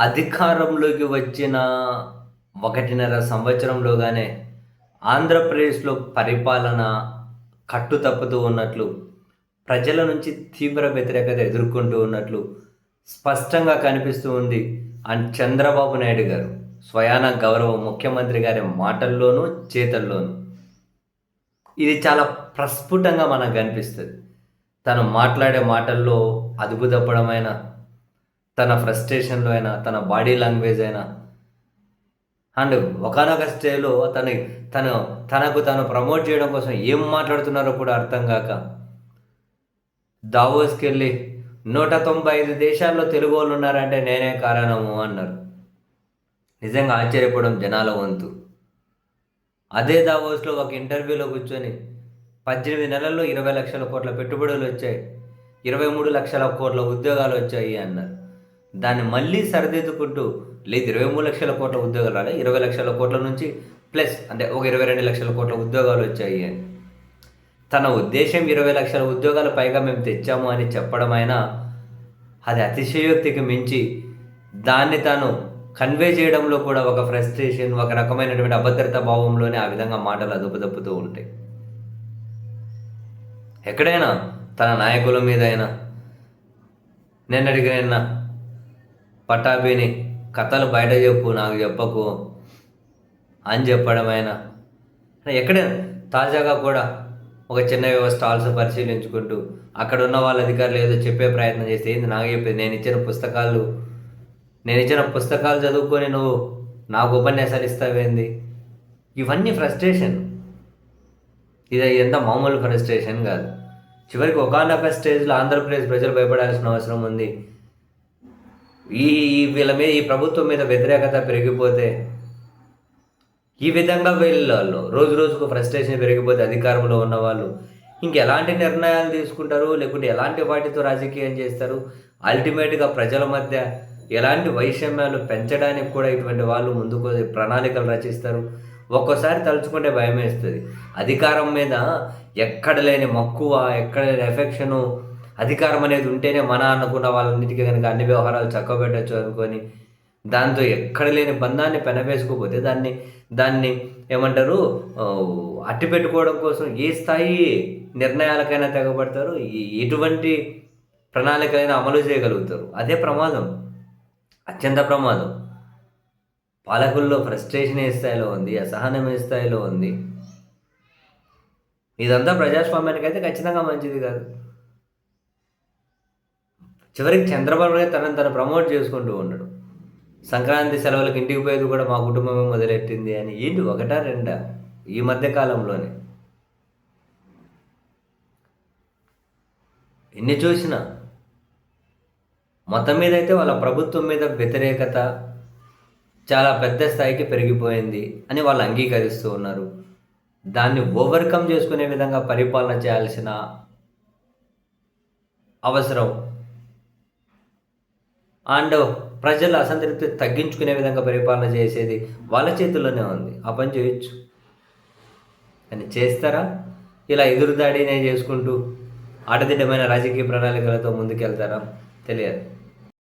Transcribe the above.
అధికారంలోకి వచ్చిన ఒకటిన్నర సంవత్సరంలోగానే ఆంధ్రప్రదేశ్లో పరిపాలన కట్టు తప్పుతూ ఉన్నట్లు ప్రజల నుంచి తీవ్ర వ్యతిరేకత ఎదుర్కొంటూ ఉన్నట్లు స్పష్టంగా కనిపిస్తూ ఉంది అండ్ చంద్రబాబు నాయుడు గారు. స్వయాన గౌరవ ముఖ్యమంత్రి గారి మాటల్లోనూ చేతల్లోనూ. ఇది చాలా ప్రస్ఫుటంగా మనకు కనిపిస్తుంది. తను మాట్లాడే మాటల్లో అదుపుదప్పడమైన తన ఫ్రస్ట్రేషన్లో అయినా తన బాడీ లాంగ్వేజ్ అయినా. అండ్ ఒకనొక స్టేలో తన తను తనకు తను ప్రమోట్ చేయడం కోసం ఏం మాట్లాడుతున్నారో కూడా అర్థం కాక దావోస్కి వెళ్ళి నూట తొంభై ఐదు దేశాల్లో తెలుగు వాళ్ళు ఉన్నారంటే నేనే కారణము అన్నారు. నిజంగా ఆశ్చర్యపోవడం జనాల వంతు. అదే దావోస్లో ఒక ఇంటర్వ్యూలో కూర్చొని పద్దెనిమిది నెలల్లో ఇరవై లక్షల కోట్ల పెట్టుబడులు వచ్చాయి ఇరవై మూడు లక్షల కోట్ల ఉద్యోగాలు వచ్చాయి అన్నారు. దాన్ని మళ్ళీ సరిదిద్దుకుంటూ లేదు ఇరవై మూడు లక్షల కోట్ల ఉద్యోగాలు రాలే ఇరవై లక్షల కోట్ల నుంచి ప్లస్ అంటే ఒక ఇరవై రెండు లక్షల కోట్ల ఉద్యోగాలు వచ్చాయి అని. తన ఉద్దేశం ఇరవై లక్షల ఉద్యోగాలు పైగా మేము తెచ్చాము అని చెప్పడం అయినా అది అతిశయోక్తికి మించి దాన్ని తాను కన్వే చేయడంలో కూడా ఒక ఫ్రస్ట్రేషన్ ఒక రకమైనటువంటి అభద్రతా భావంలోనే ఆ విధంగా మాటలు అదుపుదప్పుతూ ఉంటాయి. ఎక్కడైనా తన నాయకుల మీద అయినా నిన్నటికి నిన్న పటాభిని కథలు బయట చెప్పు నాకు చెప్పకు అని చెప్పడం ఆయన. ఎక్కడ తాజాగా కూడా ఒక చిన్న వ్యవస్థ స్టాల్స్ పరిశీలించుకుంటూ అక్కడ ఉన్న వాళ్ళ అధికారులు ఏదో చెప్పే ప్రయత్నం చేస్తే ఏంది నాకు చెప్పేది? నేను ఇచ్చిన పుస్తకాలు నేను ఇచ్చిన పుస్తకాలు చదువుకొని నువ్వు నాకు ఉపన్యాసాలు ఇస్తావేంది ఇవన్నీ ఫ్రస్ట్రేషన్ ఇది ఎంత మామూలు ఫ్రస్ట్రేషన్ కాదు. చివరికి ఒకనొక స్టేజ్లో ఆంధ్రప్రదేశ్ ప్రజలు భయపడాల్సిన అవసరం ఉంది. ఈ వీళ్ళ మీద ఈ ప్రభుత్వం మీద వ్యతిరేకత పెరిగిపోతే ఈ విధంగా వీళ్ళు రోజు రోజుకు ఫ్రస్ట్రేషన్ పెరిగిపోతే అధికారంలో ఉన్న వాళ్ళు ఇంకెలాంటి నిర్ణయాలు తీసుకుంటారు? లేకుంటే ఎలాంటి వాటితో రాజకీయం చేస్తారు? అల్టిమేట్గా ప్రజల మధ్య ఎలాంటి వైషమ్యాలు పెంచడానికి కూడా ఇటువంటి వాళ్ళు ముందుకు ప్రణాళికలు రచిస్తారు. ఒక్కోసారి తలుచుకుంటే భయం వేస్తుంది అధికారం మీద ఎక్కడ లేని మక్కువ ఎక్కడ లేని ఎఫెక్షను అధికారం అనేది ఉంటేనే మన అనుకున్న వాళ్ళన్నిటికీ కనుక అన్ని వ్యవహారాలు చక్కబెట్టచ్చు అనుకొని దాంతో ఎక్కడ లేని బంధాన్ని పెనవేసుకోకపోతే దాన్ని దాన్ని ఏమంటారు అట్టి పెట్టుకోవడం కోసం ఏ స్థాయి నిర్ణయాలకైనా తెగబడతారు ఎటువంటి ప్రణాళికలైనా అమలు చేయగలుగుతారు. అదే ప్రమాదం. అత్యంత ప్రమాదం. పాలకుల్లో ఫ్రస్ట్రేషన్ ఏ స్థాయిలో ఉంది అసహనం ఏ స్థాయిలో ఉంది? ఇదంతా ప్రజాస్వామ్యానికి అయితే ఖచ్చితంగా మంచిది కాదు. చివరికి చంద్రబాబు తనని తను ప్రమోట్ చేసుకుంటూ ఉన్నాడు సంక్రాంతి సెలవులకు ఇంటికి పోయేది కూడా మా కుటుంబమే మొదలెట్టింది అని ఏంటి ఒకటా రెండా? ఈ మధ్య కాలంలోనే. ఎన్ని చూసినా మొత్తం మీద అయితే వాళ్ళ ప్రభుత్వం మీద వ్యతిరేకత చాలా పెద్ద స్థాయికి పెరిగిపోయింది అని వాళ్ళు అంగీకరిస్తూ ఉన్నారు. దాన్ని ఓవర్కమ్ చేసుకునే విధంగా పరిపాలన చేయాల్సిన అవసరం అండ్ ప్రజల అసంతృప్తి తగ్గించుకునే విధంగా పరిపాలన చేసేది వాళ్ళ చేతుల్లోనే ఉంది. ఆ పని చేయొచ్చు. అని చేస్తారా? ఇలా ఎదురుదాడినే చేసుకుంటూ ఆటదిడ్డమైన రాజకీయ ప్రణాళికలతో ముందుకెళ్తారా? తెలియదు.